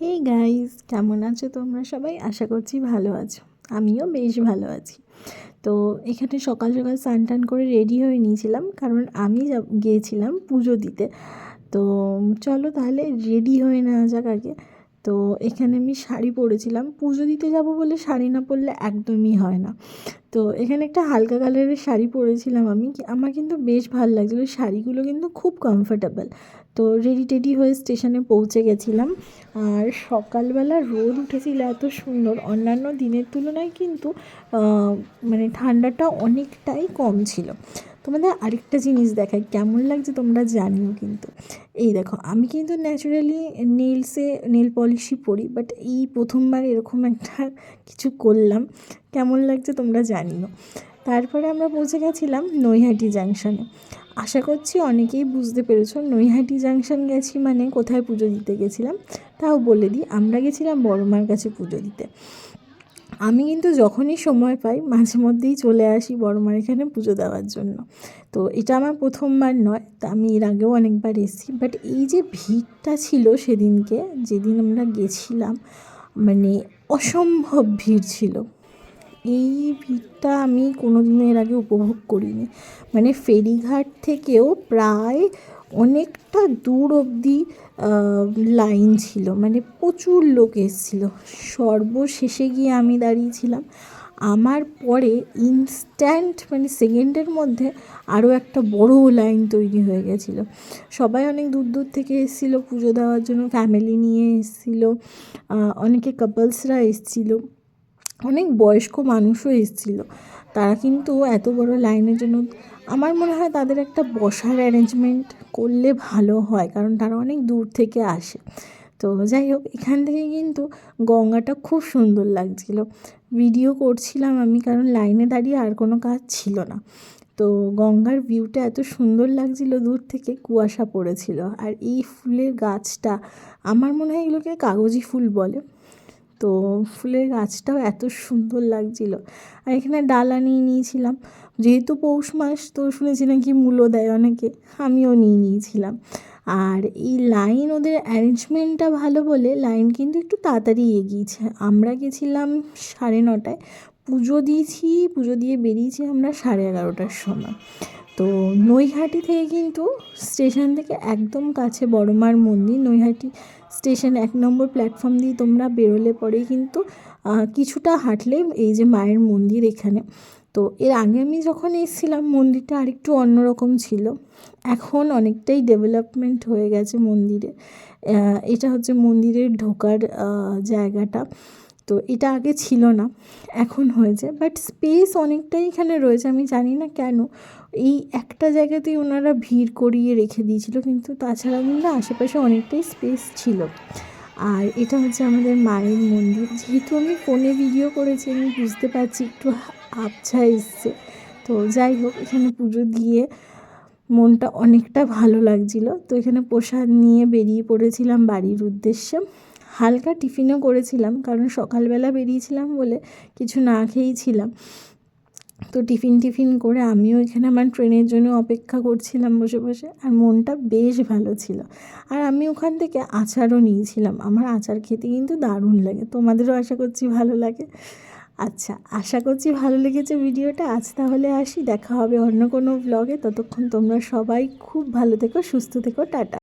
Hey guys কেমন আছো তোমরা সবাই? আশা করছি ভালো আছো। আমিও বেশ ভালো আছি। তো এখানে সকাল সকাল স্নান টান করে রেডি হয়ে নিয়েছিলাম, কারণ আমি গিয়েছিলাম পুজো দিতে। তো চলো তাহলে রেডি হয়ে নেওয়া যাক আগে। তো এখানে আমি শাড়ি পরেছিলাম। পুজো দিতে যাব বলে শাড়ি না পরলে একদমই হয় না। তো এখানে একটা হালকা কালারের শাড়ি পরেছিলাম আমি। আমার কিন্তু বেশ ভালো লাগছিল। শাড়িগুলো কিন্তু খুব কমফোর্টেবল তো রেডি টেডি হয়ে স্টেশনে পৌঁছে গেছিলাম। আর সকালবেলা রোদ উঠেছিল এত সুন্দর। অন্যান্য দিনের তুলনায় কিন্তু মানে ঠান্ডাটা অনেকটাই কম ছিল। তোমাদের আরেকটা জিনিস দেখাই, কেমন লাগছে তোমরা জানিও কিন্তু। এই দেখো, আমি কিন্তু ন্যাচারালি নেলসে নেল পলিশই পরি বাট এই প্রথমবার এরকম একটা কিছু করলাম, কেমন লাগছে তোমরা জানিও। তারপরে আমরা পৌঁছে গেছিলাম নৈহাটি জাংশনে আশা করছি অনেকেই বুঝতে পেরেছ, নৈহাটি জাংশন গেছি মানে কোথায় পুজো দিতে গেছিলাম, তাও বলে দিই, আমরা গেছিলাম বড়মার কাছে পুজো দিতে। আমি কিন্তু যখনই সময় পাই মাঝে মধ্যেই চলে আসি বড়মার এখানে পুজো দেওয়ার জন্য। তো এটা আমার প্রথমবার নয়, তা আমি এর আগেও অনেকবার এসেছি। বাট এই যে ভিড়টা ছিল সেদিনকে, যেদিন আমরা গেছিলাম মানে অসম্ভব ভিড় ছিল। এই ভিড়টা আমি কোনো দিনও এর আগে উপভোগ করিনি। মানে ফেরিঘাট থেকেও প্রায় অনেকটা দূর অবধি লাইন ছিল। মানে প্রচুর লোক এসেছিল। সর্বশেষে গিয়ে আমি দাঁড়িয়েছিলাম আমার পরে ইনস্ট্যান্ট মানে সেকেন্ডের মধ্যে আরও একটা বড় লাইন তৈরি হয়ে গেছিল। সবাই অনেক দূর দূর থেকে এসেছিল পুজো দেওয়ার জন্য ফ্যামিলি নিয়ে এসেছিল অনেকে কাপলসরা এসেছিল, অনেক বয়স্ক মানুষও এসেছিল। তারা কিন্তু এত বড় লাইনের জন্য, আমার মনে হয় তাদের একটা বসার অ্যারেঞ্জমেন্ট করলে ভালো হয়, কারণ তারা অনেক দূর থেকে আসে। তো যাই হোক, এখান থেকে কিন্তু গঙ্গাটা খুব সুন্দর লাগছিল। ভিডিও করছিলাম আমি, কারণ লাইনে দাঁড়িয়ে আর কোনো কাজ ছিল না। তো গঙ্গার ভিউটা এত সুন্দর লাগছিল, দূর থেকে কুয়াশা পড়েছিল। আর এই ফুলের গাছটা, আমার মনে হয় এগুলোকে কাগজি ফুল বলে। তো ফুলের গাছটাও এত সুন্দর লাগছিল। আর এখানে ডালা নিয়ে নিয়েছিলাম। যেহেতু পৌষ মাস, তো শুনেছি নাকি মূল্য দেয় অনেকে, আমিও নিয়ে নিয়েছিলাম। আর এই লাইন ওদের অ্যারেঞ্জমেন্টটা ভালো বলে, লাইন কিন্তু একটু তাড়াতাড়ি এগিয়েছে। আমরা গেছিলাম সাড়ে নটায় পুজো দিয়েছি, পুজো দিয়ে বেরিয়েছি আমরা সাড়ে এগারোটার সময়। তো নৈহাটি থেকে কিন্তু স্টেশন থেকে একদম কাছে বড়মার মন্দির, নৈহাটি স্টেশন এক নম্বর প্ল্যাটফর্ম দিয়ে তোমরা বেরোলে পরেই কিন্তু কিছুটা হাঁটলে এই যে মায়ের মন্দির এখানে। তো এর আগে আমি যখন এসেছিলাম, মন্দিরটা আরেকটু অন্যরকম ছিল। এখন অনেকটাই ডেভেলপমেন্ট হয়ে গেছে মন্দিরে। এটা হচ্ছে মন্দিরের ঢোকার জায়গাটা। তো এটা আগে ছিল না, এখন হয়েছে। বাট স্পেস অনেকটাই এখানে রয়েছে, আমি জানি না কেন। এই একটা জায়গাতেই ওনারা ভিড় করিয়ে রেখে দিয়েছিল, কিন্তু তাছাড়া কিন্তু আশেপাশে অনেকটাই স্পেস ছিল। আর এটা হচ্ছে আমাদের মায়ের মন্দির। যেহেতু আমি ফোনে ভিডিও করেছি, আমি বুঝতে পারছি একটু আবছা এসছে। তো যাই হোক, এখানে পুজো দিয়ে মনটা অনেকটা ভালো লাগছিল। তো এখানে প্রসাদ নিয়ে বেরিয়ে পড়েছিলাম বাড়ির উদ্দেশ্যে। হালকা টিফিনও করেছিলাম, কারণ সকালবেলা বেরিয়েছিলাম বলে কিছু না খেয়েই ছিলাম। তো টিফিন টিফিন করে আমিও এখানে আমার ট্রেনের জন্য অপেক্ষা করছিলাম বসে বসে, আর মনটা বেশ ভালো ছিল। আর আমি ওখান থেকে আচারও নিয়েছিলাম। আমার আচার খেতে কিন্তু দারুণ লাগে, তোমাদেরও আশা করছি ভালো লাগে। আচ্ছা আশা করছি ভালো লেগেছে ভিডিওটা। আজ তাহলে আসি, দেখা হবে অন্য কোনো ব্লগে ততক্ষণ তোমরা সবাই খুব ভালো থেকো, সুস্থ থেকো, টাটা।